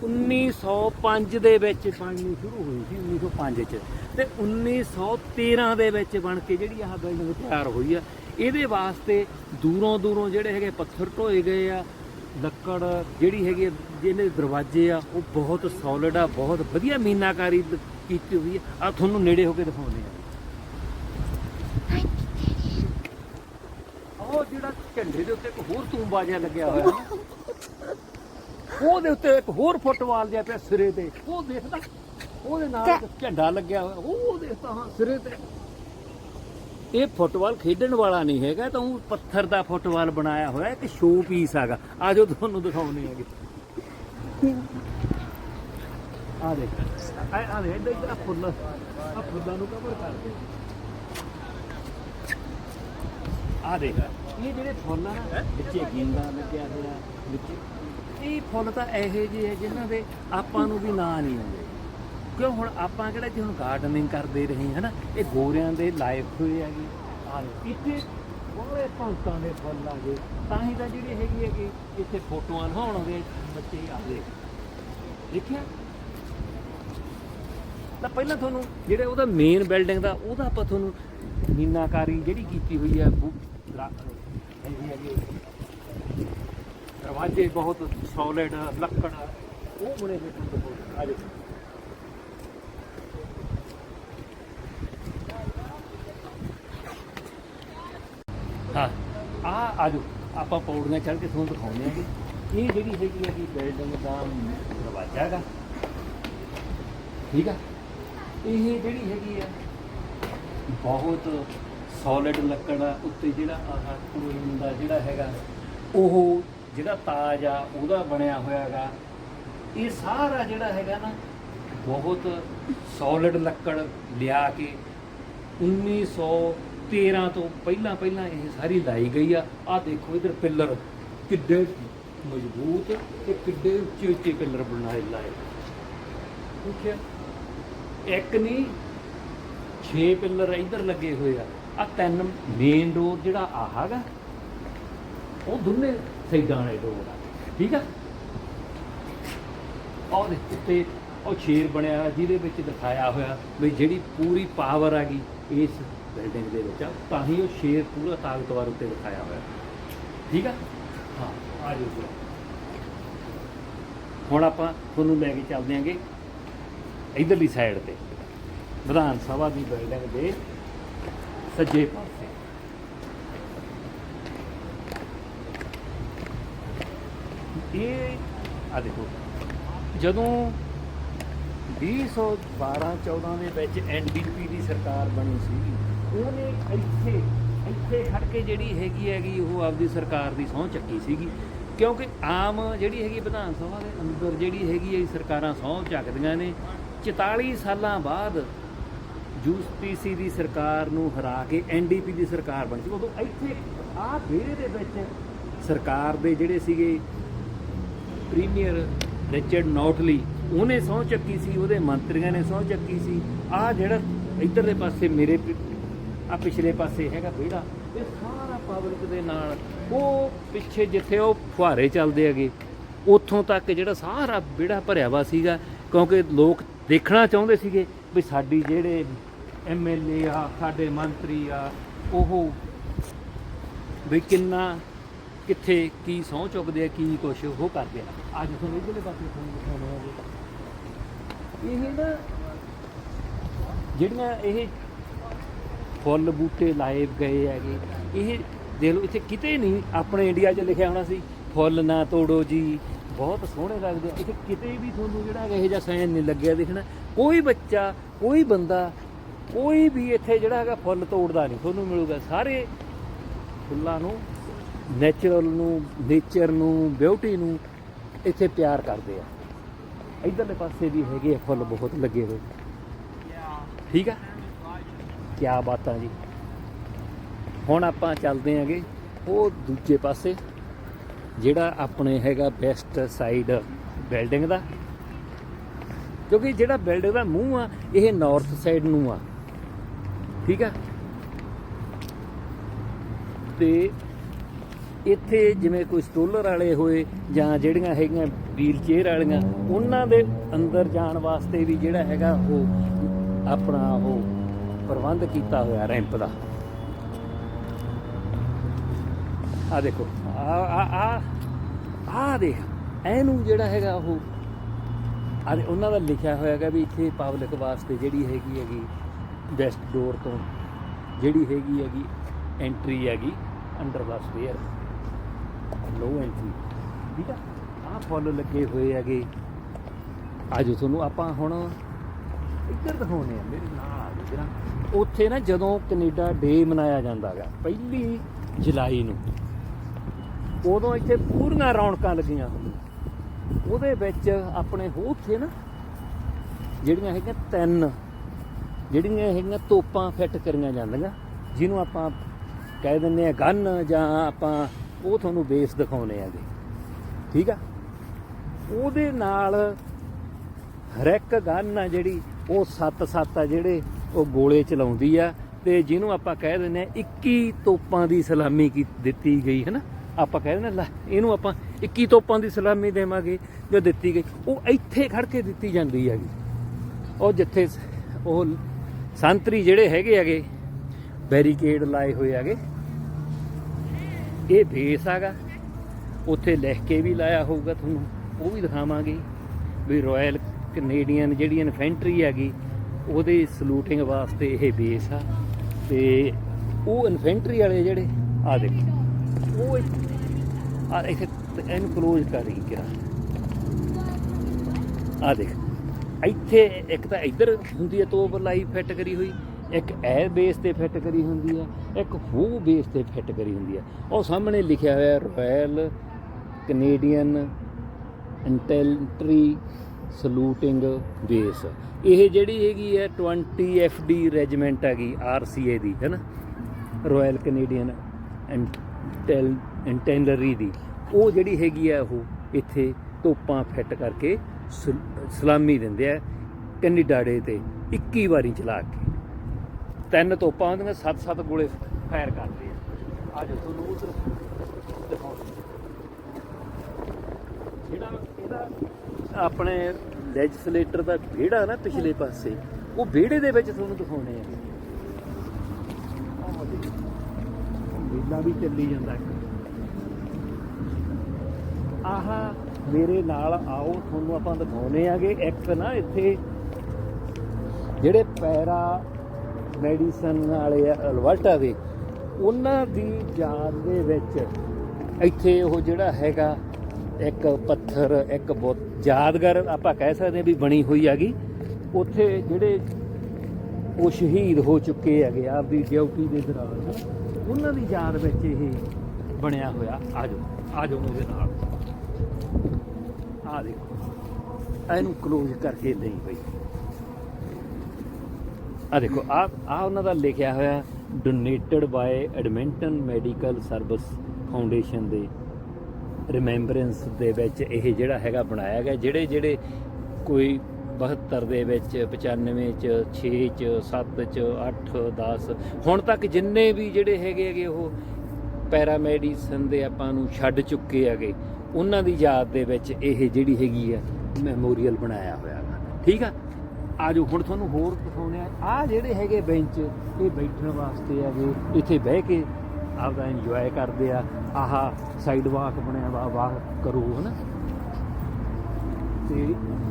1905 ਦੇ ਵਿੱਚ ਬਣਨੀ ਸ਼ੁਰੂ ਹੋਈ ਸੀ 1905 ਚ। ਤੇ 1913 ਦੇ ਵਿੱਚ ਬਣ ਕੇ ਜਿਹੜੀ ਆਹ ਬਿਲਡਿੰਗ ਤਿਆਰ ਹੋਈ ਆ, ਇਹਦੇ ਵਾਸਤੇ ਦੂਰੋਂ ਦੂਰੋਂ ਜਿਹੜੇ ਹੈਗੇ ਪੱਥਰ ਢੋਏ ਗਏ ਆ ਲੱਕੜ ਜਿਹੜੀ ਹੈਗੀ ਆ, ਜਿਹਨੇ ਦਰਵਾਜ਼ੇ ਆ ਉਹ ਬਹੁਤ ਸੋਲਿਡ ਆ ਬਹੁਤ ਵਧੀਆ ਮੀਨਾਕਾਰੀ ਦ- ਕੀਤੀ ਹੋਈ ਆ ਆ ਤੁਹਾਨੂੰ ਨੇੜੇ ਹੋ ਕੇ ਦਿਖਾਉਂਦੇ ਆ ਉਹ ਜਿਹੜਾ ਝੰਡੇ ਦੇ ਉੱਤੇ ਇੱਕ ਹੋਰ ਤੂੰਬਾ ਜਿਹਾ ਲੱਗਿਆ ਹੋਇਆ ਨਾ। ਉਹਦੇ ਉੱਤੇ ਇੱਕ ਹੋਰ ਫੁੱਟਬਾਲ ਜਿਹਾ ਪਿਆ ਸਿਰੇ ਤੇ। ਉਹ ਦੇਖਦਾ ਉਹਦੇ ਨਾਲ ਇੱਕ ਝੰਡਾ ਲੱਗਿਆ ਹੋਇਆ। ਉਹ ਦੇਖਦਾ ਹਾਂ ਸਿਰੇ ਤੇ। ਇਹ ਫੁੱਟਬਾਲ ਖੇਡਣ ਵਾਲਾ ਨਹੀਂ ਹੈਗਾ, ਤਾਂ ਉਹ ਪੱਥਰ ਦਾ ਫੁੱਟਬਾਲ ਬਣਾਇਆ ਹੋਇਆ ਇੱਕ ਸ਼ੋਅ ਪੀਸ ਹੈਗਾ। ਆ ਜੋ ਤੁਹਾਨੂੰ ਦਿਖਾਉਣੇ ਹੈਗੇ ਆ ਦੇਖ। ਆ ਆ ਦੇ ਇੱਧਰ ਇੱਧਰ ਫੁੱਲ ਆ ਫੁੱਲਾਂ ਨੂੰ ਕਵਰ ਕਰ ਦੇ ਆ ਦੇਖ। ਇਹ ਜਿਹੜੇ ਫੁੱਲ ਆ ਨਾ, ਵਿੱਚੇ ਗਿੰਦਾ ਲੱਗਿਆ ਹੋਇਆ, ਵਿੱਚ। ਇਹ ਫੁੱਲ ਤਾਂ ਇਹੋ ਜਿਹੇ ਹੈ ਜਿਨ੍ਹਾਂ ਦੇ ਆਪਾਂ ਨੂੰ ਵੀ ਨਾਂ ਨਹੀਂ ਆਉਂਦੇ। ਕਿਉਂ ਹੁਣ ਆਪਾਂ ਕਿਹੜਾ ਜੀ ਹੁਣ ਗਾਰਡਨਿੰਗ ਕਰਦੇ ਰਹੇ ਹਨਾ? ਇਹ ਗੋਰਿਆਂ ਦੇ ਲਾਇਕ ਹੋਏ ਹੈਗੇ। ਆ ਇੱਥੇ ਬੜੇ ਭੰਤਾਂ ਦੇ ਫੁੱਲ ਆ ਗਏ। ਤਾਂ ਹੀ ਤਾਂ ਜਿਹੜੇ ਹੈਗੇ ਹੈਗੇ, ਇੱਥੇ ਫੋਟੋਆਂ ਲਹਾਉਣਗੇ ਬੱਚੇ ਆ ਗਏ। ਦੇਖਿਆ? ਤਾਂ ਪਹਿਲਾਂ ਤੁਹਾਨੂੰ ਜਿਹੜੇ ਉਹਦਾ ਮੇਨ ਬਿਲਡਿੰਗ ਦਾ, ਉਹਦਾ ਆਪਾਂ ਤੁਹਾਨੂੰ ਮੀਨਾਕਾਰੀ ਜਿਹੜੀ ਕੀਤੀ ਹੋਈ ਹੈ ਹੈਗੀ ਹੈਗੀ। ਦਰਵਾਜ਼ੇ ਬਹੁਤ ਸੋਲਿਡ ਲੱਕੜ, ਉਹ ਬਣੇ ਹੋਏ ਤੁਹਾਨੂੰ ਆ ਜਾਓ ਹਾਂ ਆ ਆਜੋ ਆਪਾਂ ਪੌੜੀਆਂ ਚੜ੍ਹ ਕੇ ਤੁਹਾਨੂੰ ਦਿਖਾਉਂਦੇ ਆਂਗੇ ਇਹ ਜਿਹੜੀ ਹੈਗੀ ਹੈ ਕਿ ਬਿਲਡਿੰਗ ਦਾ ਦਰਵਾਜ਼ਾ ਹੈਗਾ। ਠੀਕ ਆ? ਇਹ ਜਿਹੜੀ ਹੈਗੀ ਆ, ਬਹੁਤ ਸੋਲਿਡ ਲੱਕੜ ਆ ਉੱਤੇ ਜਿਹੜਾ ਆਹ ਕੋਇਨ ਦਾ ਜਿਹੜਾ ਹੈਗਾ, ਉਹ ਜਿਹੜਾ ਤਾਜ ਆ ਉਹਦਾ ਬਣਿਆ ਹੋਇਆ ਹੈਗਾ। ਇਹ ਸਾਰਾ ਜਿਹੜਾ ਹੈਗਾ ਨਾ, ਬਹੁਤ ਸੋਲਿਡ ਲੱਕੜ ਲਿਆ ਕੇ 1913 ਤੋਂ ਪਹਿਲਾਂ ਪਹਿਲਾਂ ਇਹ ਸਾਰੀ ਲਾਈ ਗਈ ਆ। ਆ ਦੇਖੋ ਇਧਰ ਪਿੱਲਰ ਕਿੱਡੇ ਮਜ਼ਬੂਤ ਤੇ ਕਿੱਡੇ ਉੱਚੇ ਉੱਚੇ ਪਿੱਲਰ ਬਣਾਏ ਲਾਏ। ਠੀਕ ਹੈ। ਇੱਕ ਨਹੀਂ 6 ਪਿੱਲਰ ਇਧਰ ਲੱਗੇ ਹੋਏ ਆ। ਆ ਤਿੰਨ ਮੇਨ ਡੋਰ ਜਿਹੜਾ ਆਹ ਹੈਗਾ, ਉਹ ਦੋਨੇ ਸਾਈਡਾਂ ਵਾਲੇ ਡੋਰ ਆ। ਠੀਕ ਆ? ਔਰ ਦੇ ਉੱਤੇ ਉਹ ਸ਼ੇਰ ਬਣਿਆ ਹੋਇਆ, ਜਿਹਦੇ ਵਿੱਚ ਦਿਖਾਇਆ ਹੋਇਆ ਵੀ ਜਿਹੜੀ ਪੂਰੀ ਪਾਵਰ ਆ ਗਈ, ਇਸ ਬਿਲਡਿੰਗ ਦੇ ਵਿੱਚ। ਆ ਤਾਂ ਹੀ ਉਹ ਸ਼ੇਰ ਪੂਰਾ ਤਾਕਤਵਰ ਉੱਤੇ ਦਿਖਾਇਆ ਹੋਇਆ। ਠੀਕ ਆ? ਹਾਂ, ਆ ਜਾਓ ਜੀ। ਹੁਣ ਆਪਾਂ ਤੁਹਾਨੂੰ ਲੈ ਕੇ ਚੱਲਦੇ ਆਂਗੇ ਇਧਰਲੀ ਸਾਈਡ ਤੇ। ਵਿਧਾਨ ਸਭਾ ਦੀ ਬਿਲਡਿੰਗ ਦੇ ਸੱਜੇ ਪਾਸੇ। ਇਹ, ਆ ਦੇਖੋ, ਜਦੋਂ 2012 14 ਦੇ ਵਿੱਚ ਐਨਡੀਪੀ ਦੀ ਸਰਕਾਰ ਬਣੀ ਸੀ ਉਹਨੇ ਇੱਥੇ ਇੱਥੇ ਖੜ ਕੇ ਜਿਹੜੀ ਹੈਗੀ ਹੈਗੀ ਉਹ ਆਪਦੀ ਸਰਕਾਰ ਦੀ ਸਹੁੰ ਚੱਕੀ ਸੀਗੀ। ਕਿਉਂਕਿ ਆਮ ਜਿਹੜੀ ਹੈਗੀ ਵਿਧਾਨ ਸਭਾ ਦੇ ਅੰਦਰ ਜਿਹੜੀ ਹੈਗੀ ਹੈ ਸਰਕਾਰਾਂ ਸਹੁੰ ਚੱਕਦੀਆਂ ਨੇ 44 ਸਾਲਾਂ ਬਾਅਦ ਯੂਪੀਸੀ ਦੀ ਸਰਕਾਰ ਨੂੰ ਹਰਾ ਕੇ ਐਨਡੀਪੀ ਦੀ ਸਰਕਾਰ ਬਣੀ ਸੀ ਉਦੋਂ ਇੱਥੇ ਆਹ ਵਿਹੜੇ ਦੇ ਵਿੱਚ ਸਰਕਾਰ ਦੇ ਜਿਹੜੇ ਸੀਗੇ ਪ੍ਰੀਮੀਅਰ ਰਿਚਰਡ ਨੌਟਲੀ, ਉਹਨੇ ਸਹੁੰ ਚੱਕੀ ਸੀ, ਉਹਦੇ ਮੰਤਰੀਆਂ ਨੇ ਸਹੁੰ ਚੱਕੀ ਸੀ। ਆਹ ਜਿਹੜਾ ਇਧਰਲੇ ਪਾਸੇ ਮੇਰੇ ਆ ਪਿਛਲੇ ਪਾਸੇ ਹੈਗਾ ਵਿਹੜਾ ਇਹ ਸਾਰਾ ਪਬਲਿਕ ਦੇ ਨਾਲ, ਉਹ ਪਿੱਛੇ ਜਿੱਥੇ ਉਹ ਫੁਹਾਰੇ ਚੱਲਦੇ ਹੈਗੇ, ਉੱਥੋਂ ਤੱਕ ਜਿਹੜਾ ਸਾਰਾ ਵਿਹੜਾ ਭਰਿਆ ਵਾ ਸੀਗਾ, ਕਿਉਂਕਿ ਲੋਕ ਦੇਖਣਾ ਚਾਹੁੰਦੇ ਸੀਗੇ ਵੀ ਸਾਡੀ ਜਿਹੜੇ ਐਮਐਲਏ ਆ, ਸਾਡੇ ਮੰਤਰੀ ਆ, ਉਹ ਵੀ ਕਿੰਨਾ, ਕਿੱਥੇ ਕੀ ਸਹੁੰ ਚੁੱਕਦੇ ਆ, ਕੀ ਕੁਛ ਉਹ ਕਰਦੇ ਆ। ਅੱਜ ਤੁਹਾਨੂੰ ਇਧਰਲੇ ਪਾਸੇ ਤੁਹਾਨੂੰ ਦਿਖਾਉਣਾ ਹੈ ਇਹ ਨਾ, ਜਿਹੜੀਆਂ ਇਹ ਫੁੱਲ ਬੂਟੇ ਲਾਏ ਗਏ ਹੈਗੇ। ਇਹ ਦੇਖ ਲਓ, ਇੱਥੇ ਕਿਤੇ ਨਹੀਂ ਆਪਣੇ ਇੰਡੀਆ 'ਚ ਲਿਖਿਆ ਹੋਣਾ ਸੀ, ਫੁੱਲ ਨਾ ਤੋੜੋ ਜੀ। ਬਹੁਤ ਸੋਹਣੇ ਲੱਗਦੇ ਆ। ਇੱਥੇ ਕਿਤੇ ਵੀ ਤੁਹਾਨੂੰ ਜਿਹੜਾ ਹੈਗਾ, ਇਹ ਜਿਹਾ ਸਾਈਨ ਨਹੀਂ ਲੱਗਿਆ ਦੇਖਣਾ। ਕੋਈ ਬੱਚਾ, ਕੋਈ ਬੰਦਾ, ਕੋਈ ਵੀ ਇੱਥੇ ਜਿਹੜਾ ਹੈਗਾ, ਫੁੱਲ ਤੋੜਦਾ ਨਹੀਂ। ਤੁਹਾਨੂੰ ਮਿਲੂਗਾ ਸਾਰੇ ਫੁੱਲਾਂ ਨੂੰ ਨੇਚਰਲ ਨੂੰ ਨੇਚਰ ਨੂੰ ਬਿਊਟੀ ਨੂੰ ਇੱਥੇ ਪਿਆਰ ਕਰਦੇ ਆ। ਇਧਰਲੇ ਪਾਸੇ ਵੀ ਹੈਗੇ ਆ ਫੁੱਲ ਬਹੁਤ ਲੱਗੇ ਹੋਏ। ਠੀਕ ਆ? ਕਿਆ ਬਾਤਾਂ ਜੀ। ਹੁਣ ਆਪਾਂ ਚੱਲਦੇ ਆਂਗੇ ਉਹ ਦੂਜੇ ਪਾਸੇ, ਜਿਹੜਾ ਆਪਣੇ ਹੈਗਾ ਬੈਸਟ ਸਾਈਡ ਬਿਲਡਿੰਗ ਦਾ। ਕਿਉਂਕਿ ਜਿਹੜਾ ਬਿਲਡਿੰਗ ਦਾ ਮੂੰਹ ਆ, ਇਹ ਨਾਰਥ ਸਾਈਡ ਨੂੰ ਆ। ਠੀਕ ਆ? ਤੇ ਇੱਥੇ ਜਿਵੇਂ ਕੋਈ ਸਟੋਲਰ ਵਾਲੇ ਹੋਏ ਜਾਂ ਜਿਹੜੀਆਂ ਹੈਗੀਆਂ ਵੀਲ ਚੇਅਰ ਵਾਲੀਆਂ, ਉਹਨਾਂ ਦੇ ਅੰਦਰ ਜਾਣ ਵਾਸਤੇ ਵੀ ਜਿਹੜਾ ਹੈਗਾ ਉਹ ਆਪਣਾ ਉਹ ਪ੍ਰਬੰਧ ਕੀਤਾ ਹੋਇਆ ਰੈਂਪ ਦਾ। ਆ ਦੇਖੋ ਆ ਆ ਆ ਦੇਖ, ਇਹਨੂੰ ਜਿਹੜਾ ਹੈਗਾ ਉਹ ਆ ਉਹਨਾਂ ਦਾ ਲਿਖਿਆ ਹੋਇਆ ਹੈਗਾ ਵੀ ਇੱਥੇ ਪਬਲਿਕ ਵਾਸਤੇ ਜਿਹੜੀ ਹੈਗੀ ਹੈਗੀ ਵੈਸਟ ਡੋਰ ਤੋਂ ਜਿਹੜੀ ਹੈਗੀ ਹੈਗੀ ਐਂਟਰੀ ਹੈਗੀ ਅੰਡਰ ਦਾ ਸਟੇਅਰ ਲੋ ਐਂਟਰੀ ਠੀਕ ਆ? ਆ ਫੁੱਲ ਲੱਗੇ ਹੋਏ ਹੈਗੇ। ਅੱਜ ਤੁਹਾਨੂੰ ਆਪਾਂ ਹੁਣ ਇੱਧਰ ਦਿਖਾਉਣੇ ਆ ਮੇਰੇ ਨਾਲ ਆ ਜਾਓ ਉੱਥੇ ਨਾ ਜਦੋਂ ਕੈਨੇਡਾ ਡੇ ਮਨਾਇਆ ਜਾਂਦਾ ਹੈਗਾ ਪਹਿਲੀ ਜੁਲਾਈ ਨੂੰ, ਉਦੋਂ ਇੱਥੇ ਪੂਰੀਆਂ ਰੌਣਕਾਂ ਲੱਗੀਆਂ ਹੁੰਦੀਆਂ। ਉਹਦੇ ਵਿੱਚ ਆਪਣੇ ਹੋ ਉੱਥੇ ਨਾ, ਜਿਹੜੀਆਂ ਹੈਗੀਆਂ ਤਿੰਨ, ਜਿਹੜੀਆਂ ਹੈਗੀਆਂ ਤੋਪਾਂ ਫਿੱਟ ਕਰੀਆਂ ਜਾਂਦੀਆਂ, ਜਿਹਨੂੰ ਆਪਾਂ ਕਹਿ ਦਿੰਦੇ ਆ ਗਨ ਜਾਂ ਆਪਾਂ ਉਹ ਤੁਹਾਨੂੰ ਬੇਸ ਦਿਖਾਉਨੇ ਆਗੇ ਠੀਕ ਆ? ਉਹਦੇ ਨਾਲ ਹਰ ਇੱਕ ਗਨ ਆ ਜਿਹੜੀ, ਉਹ ਸੱਤ ਸੱਤ ਆ ਜਿਹੜੇ ਉਹ ਗੋਲੇ ਚਲਾਉਂਦੀ ਆ ਤੇ ਜਿਹਨੂੰ ਆਪਾਂ ਕਹਿ ਦਿੰਦੇ ਆ 21 ਤੋਪਾਂ ਦੀ ਸਲਾਮੀ ਕੀ ਦਿੱਤੀ ਗਈ ਹੈ ਨਾ ਆਪਾਂ ਕਹਿ ਦਿੰਦੇ ਆ, ਲੈ ਇਹਨੂੰ ਆਪਾਂ 21 ਤੋਪਾਂ ਦੀ ਸਲਾਮੀ ਦੇਵਾਂਗੇ ਜੋ ਦਿੱਤੀ ਗਈ। ਉਹ ਇੱਥੇ ਖੜ ਕੇ ਦਿੱਤੀ ਜਾਂਦੀ ਹੈਗੀ। ਉਹ ਜਿੱਥੇ ਉਹ ਸੰਤਰੀ ਜਿਹੜੇ ਹੈਗੇ ਹੈਗੇ ਬੈਰੀਕੇਡ ਲਾਏ ਹੋਏ ਹੈਗੇ ਇਹ ਬੇਸ ਹੈਗਾ। ਉੱਥੇ ਲਿਖ ਕੇ ਵੀ ਲਾਇਆ ਹੋਊਗਾ ਤੁਹਾਨੂੰ ਉਹ ਵੀ ਦਿਖਾਵਾਂਗੇ। ਵੀ ਰਾਇਲ ਕੈਨੇਡੀਅਨ ਜਿਹੜੀ ਇਨਫੈਂਟਰੀ ਹੈਗੀ ਉਹਦੇ ਸਲੂਟਿੰਗ ਵਾਸਤੇ ਇਹ ਬੇਸ ਆ ਤੇ ਉਹ ਇਨਫੈਂਟਰੀ ਵਾਲੇ ਜਿਹੜੇ ਆ ਦੇਖੋ, ਉਹ ਆ ਇੱਥੇ ਇਹਨੂੰ ਕਰ ਰਹੀ ਕਿਰਾ ਆ ਦੇਖ, ਇੱਥੇ ਇੱਕ ਤਾਂ ਇੱਧਰ ਹੁੰਦੀ ਹੈ ਤੋਪ ਲਾਈ ਫਿੱਟ ਕਰੀ ਹੋਈ, ਇੱਕ ਇਹ ਬੇਸ ਤੇ ਫਿੱਟ ਕਰੀ ਹੁੰਦੀ ਹੈ, ਇੱਕ ਉਹ ਬੇਸ ਤੇ ਫਿੱਟ ਕਰੀ ਹੁੰਦੀ ਹੈ। ਉਹ ਸਾਹਮਣੇ ਲਿਖਿਆ ਹੋਇਆ Royal Canadian Infantry saluting base ਇਹ ਜਿਹੜੀ ਹੈਗੀ ਹੈ 20 ਐਫਡੀ ਰੈਜੀਮੈਂਟ ਹੈਗੀ ਆਰਸੀਏ ਦੀ, ਹੈ ਨਾ? ਰਾਇਲ ਕੈਨੇਡੀਅਨ ਇੰਟੈਲ ਇੰਟੈਂਲਰੀ ਦੀ। ਉਹ ਜਿਹੜੀ ਹੈਗੀ ਆ ਉਹ ਇੱਥੇ ਤੋਪਾਂ ਫਿੱਟ ਕਰਕੇ ਸਲ- ਸਲਾਮੀ ਦਿੰਦੇ ਆ ਕੈਨੇਡਾੜੇ ਤੇ 21 ਵਾਰੀ ਚਲਾ ਕੇ। ਤਿੰਨ ਤੋਪਾਂ ਹੁੰਦੀਆਂ ਸੱਤ ਸੱਤ ਗੋਲੇ ਫਾਇਰ ਕਰਦੇ ਆ। ਅੱਜ ਤੁਹਾਨੂੰ ਉਧਰ ਦਿਖਾਉਂਦੇ ਜਿਹੜਾ ਆਪਣੇ ਲੈਜਿਸਲੇਟਰ ਦਾ ਵਿਹੜਾ ਨਾ ਪਿਛਲੇ ਪਾਸੇ ਉਹ ਵਿਹੜੇ ਦੇ ਵਿੱਚ ਤੁਹਾਨੂੰ ਦਿਖਾਉਣੇ ਆ। ਮੇਲਾ ਵੀ ਚੱਲੀ ਜਾਂਦਾ ਆਹ ਮੇਰੇ ਨਾਲ ਆਓ ਤੁਹਾਨੂੰ ਆਪਾਂ ਦਿਖਾਉਨੇ ਆਗੇ ਇੱਕ ਨਾ ਇੱਥੇ ਜਿਹੜੇ ਪੈਰਾ ਮੈਡੀਸਨ ਵਾਲੇ ਅਲਵਰਟਾ ਦੇ ਉਹਨਾਂ ਦੀ ਯਾਦ ਦੇ ਵਿੱਚ ਇੱਥੇ ਉਹ ਜਿਹੜਾ ਹੈਗਾ ਇੱਕ ਪੱਥਰ, ਇੱਕ ਬਹੁਤ ਯਾਦਗਾਰ ਆਪਾਂ ਕਹਿ ਸਕਦੇ ਹਾਂ ਵੀ ਬਣੀ ਹੋਈ ਹੈਗੀ। ਉੱਥੇ ਜਿਹੜੇ ਉਹ ਸ਼ਹੀਦ ਹੋ ਚੁੱਕੇ ਹੈਗੇ ਆਪਦੀ ਡਿਊਟੀ ਦੇ ਦੌਰਾਨ। ਉਹਨਾਂ ਦੀ ਯਾਦ ਵਿੱਚ ਇਹ ਬਣਿਆ ਹੋਇਆ। ਆਜੋ ਆਜੋ ਉਹਦੇ ਨਾਲ। ਆ ਦੇਖੋ। ਇਹਨੂੰ ਕਲੋਜ਼ ਕਰਕੇ ਲਈ ਬਈ। ਆ ਦੇਖੋ, ਆ ਆ ਉਹਨਾਂ ਦਾ ਲਿਖਿਆ ਹੋਇਆ donated by Edmonton medical service foundation ਦੇ ਰਿਮੈਂਬਰੈਂਸ ਦੇ ਵਿੱਚ ਇਹ ਜਿਹੜਾ ਹੈਗਾ ਬਣਾਇਆ ਗਿਆ, ਜਿਹੜੇ ਜਿਹੜੇ ਕੋਈ 72 ਦੇ ਵਿੱਚ 95 ਚ 6 ਚ 7 ਚ 8 10 ਹੁਣ ਤੱਕ ਜਿੰਨੇ ਵੀ ਜਿਹੜੇ ਹੈਗੇ ਹੈਗੇ ਉਹ ਪੈਰਾਮੈਡੀਸਨ ਦੇ ਆਪਾਂ ਨੂੰ ਛੱਡ ਚੁੱਕੇ ਹੈਗੇ, ਉਹਨਾਂ ਦੀ ਯਾਦ ਦੇ ਵਿੱਚ ਇਹ ਜਿਹੜੀ ਹੈਗੀ ਆ ਮੈਮੋਰੀਅਲ ਬਣਾਇਆ ਹੋਇਆ ਵਾ। ਠੀਕ ਆ? ਆਜੋ, ਹੁਣ ਤੁਹਾਨੂੰ ਹੋਰ ਦਿਖਾਉਂਦੇ ਆ। ਆ ਜਿਹੜੇ ਹੈਗੇ ਬੈਂਚ ਇਹ ਬੈਠਣ ਵਾਸਤੇ ਹੈਗੇ, ਇੱਥੇ ਬਹਿ ਕੇ ਆਪਦਾ ਇੰਜੋਏ ਕਰਦੇ ਆ। ਆਹ ਸਾਈਡ ਵਾਕ ਬਣਿਆ ਵਾ, ਵਾਹ ਕਰੋ, ਹਨਾ? ਤੇ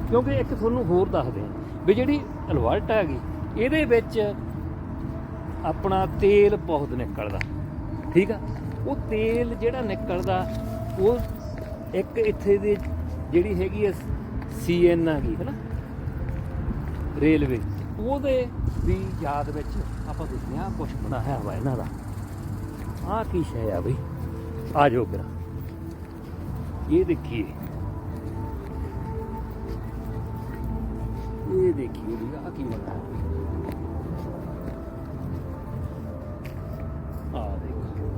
ਕਿਉਂਕਿ ਇੱਕ ਤੁਹਾਨੂੰ ਹੋਰ ਦੱਸਦੇ ਆ ਵੀ ਜਿਹੜੀ ਅਲਵਰਟ ਹੈਗੀ, ਇਹਦੇ ਵਿੱਚ ਆਪਣਾ ਤੇਲ ਬਹੁਤ ਨਿਕਲਦਾ। ਠੀਕ ਆ? ਉਹ ਤੇਲ ਜਿਹੜਾ ਨਿਕਲਦਾ, ਉਹ ਇੱਕ ਇੱਥੇ ਦੀ ਜਿਹੜੀ ਹੈਗੀ ਆ ਸੀਐਨ ਆ ਗਈ ਹੈਨਾ? ਰੇਲਵੇ। ਉਹਦੇ ਵੀ ਯਾਦ ਵਿੱਚ ਆਪਾਂ ਦੇਖਦੇ ਆ ਕੁਝ ਬਣਾਇਆ ਹੋਇਆ ਇਹਨਾਂ ਦਾ। ਆਹ ਕੀ ਸ਼ੈ ਆ ਬਈ ਆ ਜਾਓ ਕਰਾ ਇਹ ਦੇਖੀਏ ਇਹ ਦੇਖੀਏ ਵੀ ਆ ਕੀ ਬਣਾਇਆ ਆ ਦੇਖੋ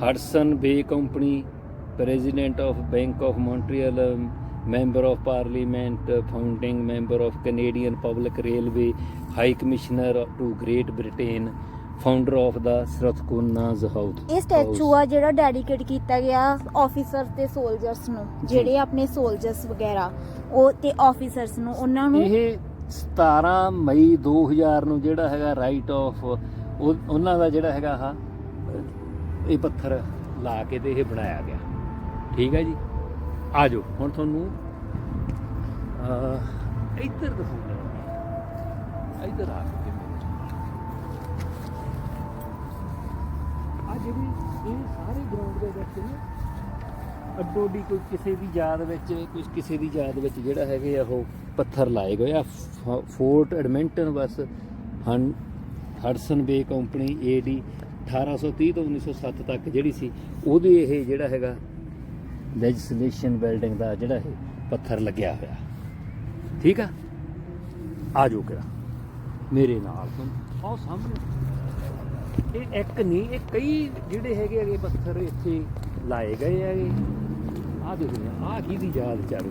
Hudson Bay company president of Bank of Montreal member of parliament founding member of Canadian public railway high commissioner to Great Britain founder of the Strathcona's house ਇਹ ਸਟੈਚੂ ਆ ਜਿਹੜਾ ਡੈਡੀਕੇਟ ਕੀਤਾ ਗਿਆ ਆਫੀਸਰ ਤੇ ਸੋਲਜਰਸ ਨੂੰ। ਜਿਹੜੇ ਆਪਣੇ soldiers ਵਗੈਰਾ ਉਹ ਤੇ ਆਫੀਸਰਸ ਨੂੰ ਉਹਨਾਂ ਨੂੰ ਇਹ 17 ਮਈ 2000 ਨੂੰ ਜਿਹੜਾ ਹੈਗਾ ਰਾਈਟ ਆਫ ਉਹਨਾਂ ਦਾ ਜਿਹੜਾ ਹੈਗਾ ਆ ਇਹ ਪੱਥਰ ਲਾ ਕੇ ਤੇ ਇਹ ਬਣਾਇਆ ਗਿਆ। ਠੀਕ ਹੈ ਜੀ? ਆ ਜਾਓ ਹੁਣ ਤੁਹਾਨੂੰ, ਅਹ, ਇੱਧਰ ਦਿਖਾਉਂਦਾ ਇੱਧਰ ਆ ਕੇ ਆ ਜਿਹੜੀ ਇਹ ਸਾਰੇ ਗਰਾਊਂਡ ਦੇ ਵਿੱਚ ਨਾ ਅੱਡੋ ਅੱਡੀ ਕੋਈ ਕਿਸੇ ਦੀ ਯਾਦ ਵਿੱਚ ਕੁਝ ਕਿਸੇ ਦੀ ਯਾਦ ਵਿੱਚ ਜਿਹੜਾ ਹੈਗੇ ਆ ਉਹ ਪੱਥਰ ਲਾਏ ਗਏ ਆ। ਫੋਰਟ ਐਡਮਿੰਟਨ ਬਸ ਹਨ ਹਡਸਨ ਬੇ ਕੰਪਨੀ ਏਡੀ 1830 ਤੋਂ 1907 ਤੱਕ ਜਿਹੜੀ ਸੀ, ਉਹਦੇ ਇਹ ਜਿਹੜਾ ਹੈਗਾ ਲੈਜਿਸਲੇਸ਼ਨ ਬਿਲਡਿੰਗ ਦਾ ਜਿਹੜਾ ਇਹ ਪੱਥਰ ਲੱਗਿਆ ਹੋਇਆ। ਠੀਕ ਆ? ਆ ਜਾਓ ਕਿਰਾ। ਮੇਰੇ ਨਾਲ। ਤੁਮ ਸਾਹਮਣੇ। ਇਹ ਇੱਕ ਨਹੀਂ, ਇਹ ਕਈ ਜਿਹੜੇ ਹੈਗੇ ਹੈਗੇ ਪੱਥਰ ਇੱਥੇ ਲਾਏ ਗਏ ਹੈਗੇ। ਆ ਦੇਖੋ ਆ ਕੀ ਦੀ ਯਾਦ ਚਾਰੂ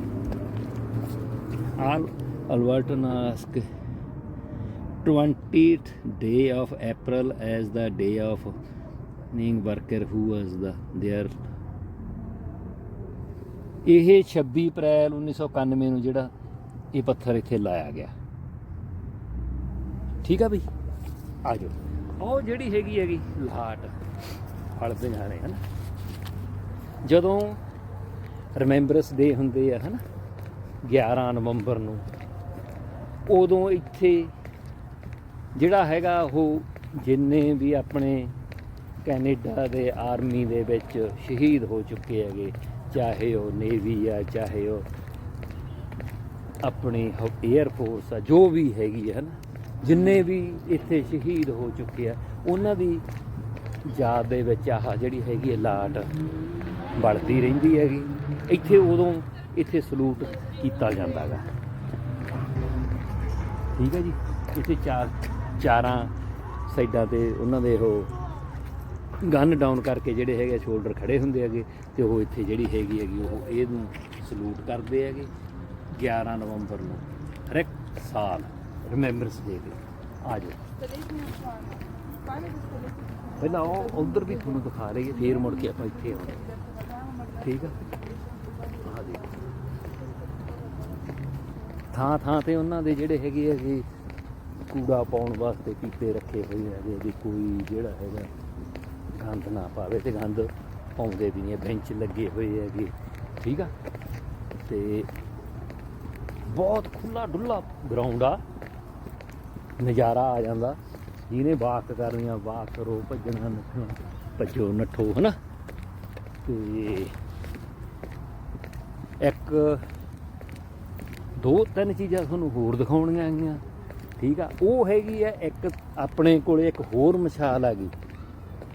ਆਲ ਅਲਬਰਟਨ ਆਸਕ 20th day of April as the day of being worker who was the there ਇਹ 26 ਅਪ੍ਰੈਲ 1991 ਨੂੰ ਜਿਹੜਾ ਇਹ ਪੱਥਰ ਇੱਥੇ ਲਾਇਆ ਗਿਆ। ਠੀਕ ਆ ਬਈ? ਆ ਜਾਓ ਉਹ ਜਿਹੜੀ ਹੈਗੀ ਹੈਗੀ ਲਾਟ। ਫਲਦੇ ਜਾਣੇ ਹਨ ਜਦੋਂ ਰਿਮੈਂਬਰੈਂਸ ਡੇ ਹੁੰਦੇ ਆ ਹਨਾ? 11 ਨਵੰਬਰ ਨੂੰ। ਉਦੋਂ ਇੱਥੇ ਜਿਹੜਾ ਹੈਗਾ ਉਹ ਜਿੰਨੇ ਵੀ ਆਪਣੇ ਕੈਨੇਡਾ ਦੇ ਆਰਮੀ ਦੇ ਵਿੱਚ ਸ਼ਹੀਦ ਹੋ ਚੁੱਕੇ ਹੈਗੇ ਚਾਹੇ ਉਹ ਨੇਵੀ ਆ, ਚਾਹੇ ਉਹ ਆਪਣੀ 에ਅਰ ਫੋਰਸ ਆ, ਜੋ ਵੀ ਹੈਗੀ ਹੈ ਨਾ ਜਿੰਨੇ ਵੀ ਇੱਥੇ ਸ਼ਹੀਦ ਹੋ ਚੁੱਕੇ ਆ, ਉਹਨਾਂ ਦੀ ਯਾਦ ਦੇ ਵਿੱਚ ਆਹ ਜਿਹੜੀ ਹੈਗੀ ਹੈ ਲਾਟ ਬਣਦੀ ਰਹਿੰਦੀ ਹੈਗੀ। ਇੱਥੇ ਉਦੋਂ ਇੱਥੇ ਸਲੂਟ ਕੀਤਾ ਜਾਂਦਾ ਗਾ। ਠੀਕ ਹੈ ਜੀ? ਇੱਥੇ ਚਾਰ, ਚਾਰਾਂ ਸਾਈਡਾਂ ਤੇ ਉਹਨਾਂ ਦੇ ਉਹ ਗਨ ਡਾਊਨ ਕਰਕੇ ਜਿਹੜੇ ਹੈਗੇ ਸ਼ੋਲਡਰ ਖੜੇ ਹੁੰਦੇ ਹੈਗੇ ਤੇ ਉਹ ਇੱਥੇ ਜਿਹੜੀ ਹੈਗੀ ਹੈਗੀ ਉਹ ਇਹਨੂੰ ਸਲੂਟ ਕਰਦੇ ਹੈਗੇ 11 ਨਵੰਬਰ ਨੂੰ। ਹਰ ਇੱਕ ਸਾਲ ਰਿਮੈਂਬਰਸ ਡੇ ਤੇ। ਆ ਜਾਓ। ਪਹਿਲਾਂ ਉਹ ਉਧਰ ਵੀ ਤੁਹਾਨੂੰ ਦਿਖਾ ਲਈਏ ਫੇਰ ਮੁੜ ਕੇ ਆਪਾਂ ਇੱਥੇ ਆਉਣੇ ਠੀਕ ਆ? ਆਹ ਦੇਖੋ। ਥਾਂ ਥਾਂ ਤੇ ਉਹਨਾਂ ਦੇ ਜਿਹੜੇ ਹੈਗੇ ਆ ਜੀ ਕੂੜਾ ਪਾਉਣ ਵਾਸਤੇ ਪੀਪੇ ਰੱਖੇ ਹੋਏ ਹੈਗੇ ਵੀ ਕੋਈ ਜਿਹੜਾ ਹੈਗਾ ਗੰਦ ਨਾ ਪਾਵੇ ਤੇ ਗੰਦ ਪਾਉਂਦੇ ਵੀ ਨਹੀਂ, ਬੈਂਚ ਲੱਗੇ ਹੋਏ ਹੈਗੇ। ਠੀਕ ਆ? ਤੇ ਬਹੁਤ ਖੁੱਲਾ ਡੁੱਲਾ ਗਰਾਊਂਡ ਆ। ਨਜ਼ਾਰਾ ਆ ਜਾਂਦਾ। ਜਿਹਨੇ ਵਾਕ ਕਰਨੀ ਆ ਵਾਕ ਕਰੋ, ਭੱਜਣਾ, ਨੱਠਣਾ, ਭੱਜੋ, ਨੱਠੋ, ਹਨਾ? ਤੇ ਇੱਕ, ਦੋ, ਤਿੰਨ ਚੀਜ਼ਾਂ ਤੁਹਾਨੂੰ ਹੋਰ ਦਿਖਾਉਣੀਆਂ ਆਈਆਂ ਠੀਕ ਆ? ਉਹ ਹੈਗੀ ਆ ਇੱਕ ਆਪਣੇ ਕੋਲੇ ਇੱਕ ਹੋਰ ਮਿਸਾਲ ਆ ਗਈ।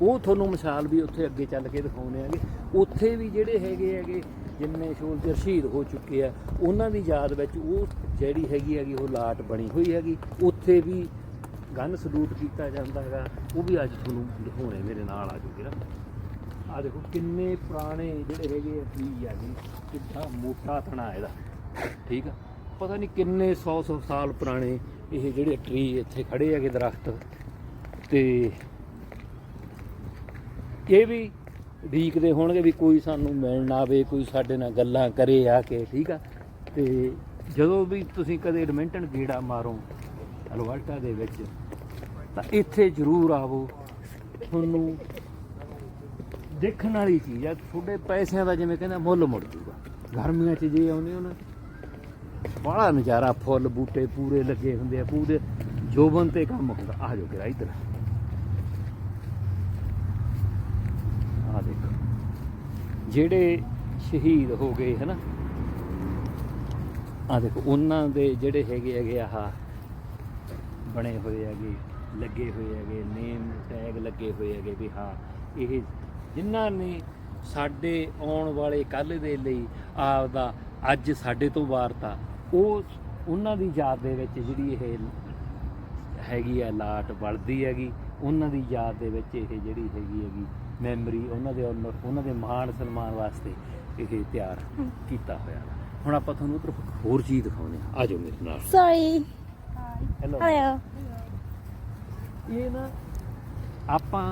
ਉਹ ਤੁਹਾਨੂੰ ਮਿਸਾਲ ਵੀ ਉੱਥੇ ਅੱਗੇ ਚੱਲ ਕੇ ਦਿਖਾਉਣੇ ਆਗੇ ਉੱਥੇ ਵੀ ਜਿਹੜੇ ਹੈਗੇ ਹੈਗੇ, ਜਿੰਨੇ ਸੋਲਜਰ ਸ਼ਹੀਦ ਹੋ ਚੁੱਕੇ ਆ, ਉਹਨਾਂ ਦੀ ਯਾਦ ਵਿੱਚ ਉਹ ਜਿਹੜੀ ਹੈਗੀ ਹੈਗੀ, ਉਹ ਲਾਟ ਬਣੀ ਹੋਈ ਹੈਗੀ। ਉੱਥੇ ਵੀ ਗਨ ਸਲੂਟ ਕੀਤਾ ਜਾਂਦਾ ਹੈਗਾ। ਉਹ ਵੀ ਅੱਜ ਤੁਹਾਨੂੰ ਦਿਖਾਉਣੇ ਮੇਰੇ ਨਾਲ ਆ ਜੂਗੇ ਨਾ ਆ ਦੇਖੋ ਕਿੰਨੇ ਪੁਰਾਣੇ ਜਿਹੜੇ ਹੈਗੇ ਆ ਟਰੀ ਆ ਜੀ। ਕਿੱਡਾ ਮੋਟਾ ਥਣਾ ਇਹਦਾ। ਠੀਕ ਆ? ਪਤਾ ਨਹੀਂ ਕਿੰਨੇ 100 100 ਸਾਲ ਪੁਰਾਣੇ ਇਹ ਜਿਹੜੇ ਟਰੀ ਇੱਥੇ ਖੜੇ ਹੈਗੇ ਦਰਖਤ। ਤੇ ਇਹ ਵੀ ਢੀਕਦੇ ਹੋਣਗੇ ਵੀ ਕੋਈ ਸਾਨੂੰ ਮਿਲਣ ਆਵੇ, ਕੋਈ ਸਾਡੇ ਨਾਲ ਗੱਲਾਂ ਕਰੇ ਆ ਕੇ, ਠੀਕ ਆ? ਤੇ ਜਦੋਂ ਵੀ ਤੁਸੀਂ ਕਦੇ ਐਡਮਿੰਟਨ ਗੇੜਾ ਮਾਰੋ ਅਲਵਰਟਾ ਦੇ ਵਿੱਚ, ਤਾਂ ਇੱਥੇ ਜ਼ਰੂਰ ਆਵੋ। ਤੁਹਾਨੂੰ ਦੇਖਣ ਵਾਲੀ ਚੀਜ਼ ਆ, ਤੁਹਾਡੇ ਪੈਸਿਆਂ ਦਾ ਜਿਵੇਂ ਕਹਿੰਦਾ ਮੁੱਲ ਮੁੜ ਜੂਗਾ। ਗਰਮੀਆਂ 'ਚ ਜੇ ਆਉਂਦੇ ਹੋ ਨਾ ਬੜਾ ਨਜ਼ਾਰਾ ਫੁੱਲ ਬੂਟੇ ਪੂਰੇ ਲੱਗੇ ਹੁੰਦੇ ਆ, ਪੂਰੇ ਜੋਬਨ ਤੇ ਕੰਮ ਹੁੰਦਾ। ਆ ਜਾਓ ਕਿਰਾ ਇੱਧਰ ਆ ਦੇਖੋ ਜਿਹੜੇ ਸ਼ਹੀਦ ਹੋ ਗਏ, ਹਨਾ? ਆ ਦੇਖੋ, ਉਹਨਾਂ ਦੇ ਜਿਹੜੇ ਹੈਗੇ ਹੈਗੇ ਆਹ ਬਣੇ ਹੋਏ ਹੈਗੇ, ਲੱਗੇ ਹੋਏ ਹੈਗੇ ਨੇਮ ਟੈਗ ਲੱਗੇ ਹੋਏ ਹੈਗੇ ਵੀ ਹਾਂ, ਇਹ ਜਿਨ੍ਹਾਂ ਨੇ ਸਾਡੇ ਆਉਣ ਵਾਲੇ ਕੱਲ ਦੇ ਲਈ ਆਪ ਦਾ ਅੱਜ ਸਾਡੇ ਤੋਂ ਵਾਰਤਾ, ਉਹ ਉਹਨਾਂ ਦੀ ਯਾਦ ਦੇ ਵਿੱਚ ਜਿਹੜੀ ਇਹ ਹੈਗੀ ਆ, ਲਾਟ ਵਲਦੀ ਹੈਗੀ, ਉਹਨਾਂ ਦੀ ਯਾਦ ਦੇ ਵਿੱਚ ਇਹ ਜਿਹੜੀ ਹੈਗੀ ਹੈਗੀ ਮੈਮਰੀ ਉਹਨਾਂ ਦੇ ਉਹਨਾਂ ਉਹਨਾਂ ਦੇ ਮਾਣ ਸਨਮਾਨ ਵਾਸਤੇ ਇਹ ਤਿਆਰ ਕੀਤਾ ਹੋਇਆ। ਹੁਣ ਆਪਾਂ ਤੁਹਾਨੂੰ ਉਧਰ ਹੋਰ ਚੀਜ਼ ਦਿਖਾਉਂਦੇ ਆ ਆ ਜਾਓ ਮੇਰੇ ਨਾਲ। ਸੌਰੀ ਹੈਲੋ ਆਇਆ ਇਹ ਨਾ ਆਪਾਂ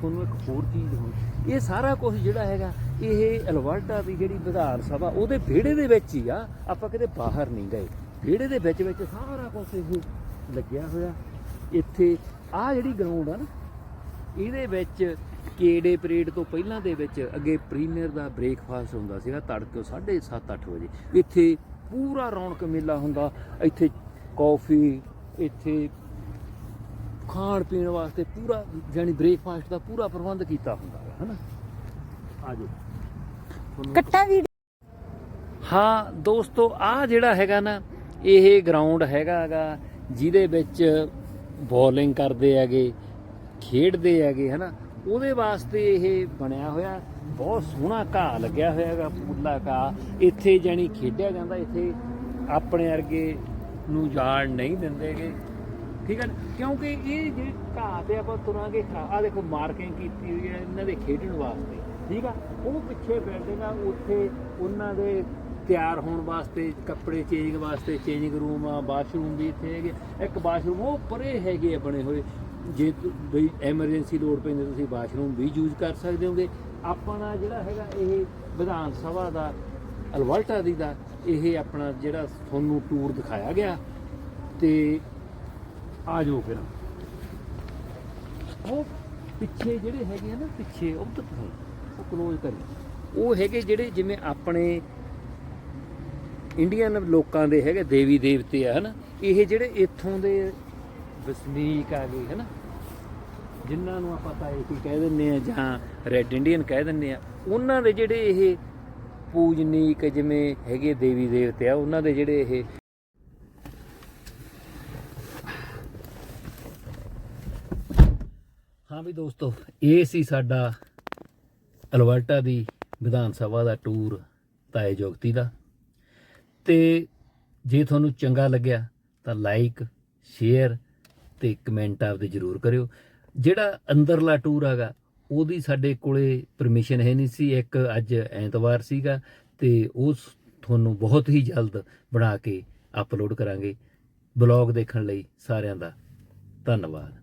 ਤੁਹਾਨੂੰ ਇੱਕ ਹੋਰ ਚੀਜ਼ ਦਿਖਾਉਣੀ ਇਹ ਸਾਰਾ ਕੁਝ ਜਿਹੜਾ ਹੈਗਾ ਇਹ ਅਲਬਰਟਾ ਦੀ ਜਿਹੜੀ ਵਿਧਾਨ ਸਭਾ ਉਹਦੇ ਵਿਹੜੇ ਦੇ ਵਿੱਚ ਹੀ ਆ। ਆਪਾਂ ਕਿਤੇ ਬਾਹਰ ਨਹੀਂ ਗਏ। ਵਿਹੜੇ ਦੇ ਵਿੱਚ ਵਿੱਚ ਸਾਰਾ ਕੁਝ ਇਹ ਲੱਗਿਆ ਹੋਇਆ। ਇੱਥੇ ਆ ਜਿਹੜੀ ਗਰਾਊਂਡ ਆ ਨਾ ਇਹਦੇ ਵਿੱਚ ਕੇਡੇ ਪਰੇਡ ਤੋਂ ਪਹਿਲਾਂ ਦੇ ਵਿੱਚ ਅੱਗੇ ਪ੍ਰੀਮੀਅਰ ਦਾ ਬ੍ਰੇਕਫਾਸਟ ਹੁੰਦਾ ਸੀਗਾ ਤੜਕੇ 7:30 8 ਵਜੇ। ਇੱਥੇ ਪੂਰਾ ਰੌਣਕ ਮੇਲਾ ਹੁੰਦਾ। ਇੱਥੇ ਕੌਫੀ ਇੱਥੇ ਖਾਣ ਪੀਣ ਵਾਸਤੇ ਪੂਰਾ ਜਾਨੀ ਬ੍ਰੇਕਫਾਸਟ ਦਾ ਪੂਰਾ ਪ੍ਰਬੰਧ ਕੀਤਾ ਹੁੰਦਾ ਹੈ ਹਨਾ ਆਜੋ। ਕੱਟਾ ਵੀ ਹਾਂ ਦੋਸਤੋ ਆ ਜਿਹੜਾ ਹੈਗਾ ਨਾ ਇਹ ਗਰਾਊਂਡ ਹੈਗਾਗਾ ਜਿਹਦੇ ਵਿੱਚ ਬੋਲਿੰਗ ਕਰਦੇ ਹੈਗੇ ਖੇਡਦੇ ਹੈਗੇ ਹਨਾ ਉਹਦੇ ਵਾਸਤੇ ਇਹ ਬਣਿਆ ਹੋਇਆ, ਬਹੁਤ ਸੋਹਣਾ ਘਾਹ ਲੱਗਿਆ ਹੋਇਆ ਹੈਗਾ ਪੁੱਲਾ ਘਾਹ। ਇੱਥੇ ਜਾਣੀ ਖੇਡਿਆ ਜਾਂਦਾ, ਇੱਥੇ ਆਪਣੇ ਵਰਗੇ ਨੂੰ ਜਾਣ ਨਹੀਂ ਦਿੰਦੇਗੇ ਠੀਕ ਹੈ ਕਿਉਂਕਿ ਇਹ ਜਿਹੜੇ ਘਾਹ ਤੇ ਆਪਾਂ ਤੁਰਾਂਗੇ ਆ ਦੇਖੋ ਮਾਰਕਿੰਗ ਕੀਤੀ ਹੋਈ ਹੈ ਇਹਨਾਂ ਦੇ ਖੇਡਣ ਵਾਸਤੇ। ਠੀਕ ਆ? ਉਹ ਪਿੱਛੇ ਬਿਲਡਿੰਗ ਆ ਉੱਥੇ ਉਹਨਾਂ ਦੇ ਤਿਆਰ ਹੋਣ ਵਾਸਤੇ, ਕੱਪੜੇ ਚੇਂਜ ਵਾਸਤੇ ਚੇਂਜਿੰਗ ਰੂਮ ਆ ਬਾਥਰੂਮ ਵੀ ਇੱਥੇ ਹੈਗੇ। ਇੱਕ ਬਾਥਰੂਮ ਉਹ ਪਰੇ ਹੈਗੇ ਆ ਬਣੇ ਹੋਏ। ਜੇ ਬਈ ਐਮਰਜੈਂਸੀ ਲੋੜ ਪੈਂਦੀ ਤੁਸੀਂ ਵਾਸ਼ਰੂਮ ਵੀ ਯੂਜ਼ ਕਰ ਸਕਦੇ ਹੋਗੇ। ਆਪਣਾ ਜਿਹੜਾ ਹੈਗਾ ਇਹ ਵਿਧਾਨ ਸਭਾ ਦਾ, ਅਲਵਰਟਾ ਦੀ ਦਾ, ਇਹ ਆਪਣਾ ਜਿਹੜਾ ਤੁਹਾਨੂੰ ਟੂਰ ਦਿਖਾਇਆ ਗਿਆ। ਤੇ ਆ ਜਾਓ ਫਿਰ। ਉਹ ਪਿੱਛੇ ਜਿਹੜੇ ਹੈਗੇ ਆ ਨਾ, ਪਿੱਛੇ, ਉਹ ਤਾਂ ਉਹ ਕਲੋਜ਼ ਕਰੀ ਉਹ ਹੈਗੇ ਜਿਹੜੇ ਜਿਵੇਂ ਆਪਣੇ ਇੰਡੀਅਨ ਲੋਕਾਂ ਦੇ ਹੈਗੇ ਦੇਵੀ ਦੇਵਤੇ ਆ, ਹਨਾ? ਇਹ ਜਿਹੜੇ ਇੱਥੋਂ ਦੇ ਵਸਨੀਕ ਆ ਗਏ ਨਾ ਜਿਨ੍ਹਾਂ ਨੂੰ ਆਪਾਂ ਤਾਇਕੀ ਕਹਿ ਦਿੰਦੇ ਆ ਜਾਂ ਰੈੱਡ ਇੰਡੀਅਨ ਕਹਿ ਦਿੰਦੇ ਆ ਉਹਨਾਂ ਦੇ ਜਿਹੜੇ ਇਹ ਪੂਜਨੀਕ ਜਿਵੇਂ ਹੈਗੇ ਦੇਵੀ ਦੇਵਤੇ ਆ, ਉਹਨਾਂ ਦੇ ਜਿਹੜੇ ਇਹ ਹਾਂ ਵੀ ਦੋਸਤੋ, ਇਹ ਸੀ ਸਾਡਾ ਅਲਵਰਟਾ ਦੀ ਵਿਧਾਨ ਸਭਾ ਦਾ ਟੂਰ ਤਾਏ ਜੋਗਤੀ ਦਾ। ਤੇ ਜੇ ਤੁਹਾਨੂੰ ਚੰਗਾ ਲੱਗਿਆ ਤਾਂ ਲਾਈਕ ਸ਼ੇਅਰ ਤੇ ਕਮੈਂਟ ਆਪਦੇ ਜ਼ਰੂਰ ਕਰਿਓ। ਜਿਹੜਾ ਅੰਦਰਲਾ ਟੂਰ ਹੈਗਾ ਉਹਦੀ ਸਾਡੇ ਕੋਲੇ ਪਰਮਿਸ਼ਨ ਹੈ ਨਹੀਂ ਸੀ। ਇੱਕ ਅੱਜ ਐਤਵਾਰ ਸੀਗਾ ਤੇ ਉਸ ਤੁਹਾਨੂੰ ਬਹੁਤ ਹੀ ਜਲਦ ਬਣਾ ਕੇ ਅਪਲੋਡ ਕਰਾਂਗੇ। ਬਲੌਗ ਦੇਖਣ ਲਈ ਸਾਰਿਆਂ ਦਾ ਧੰਨਵਾਦ।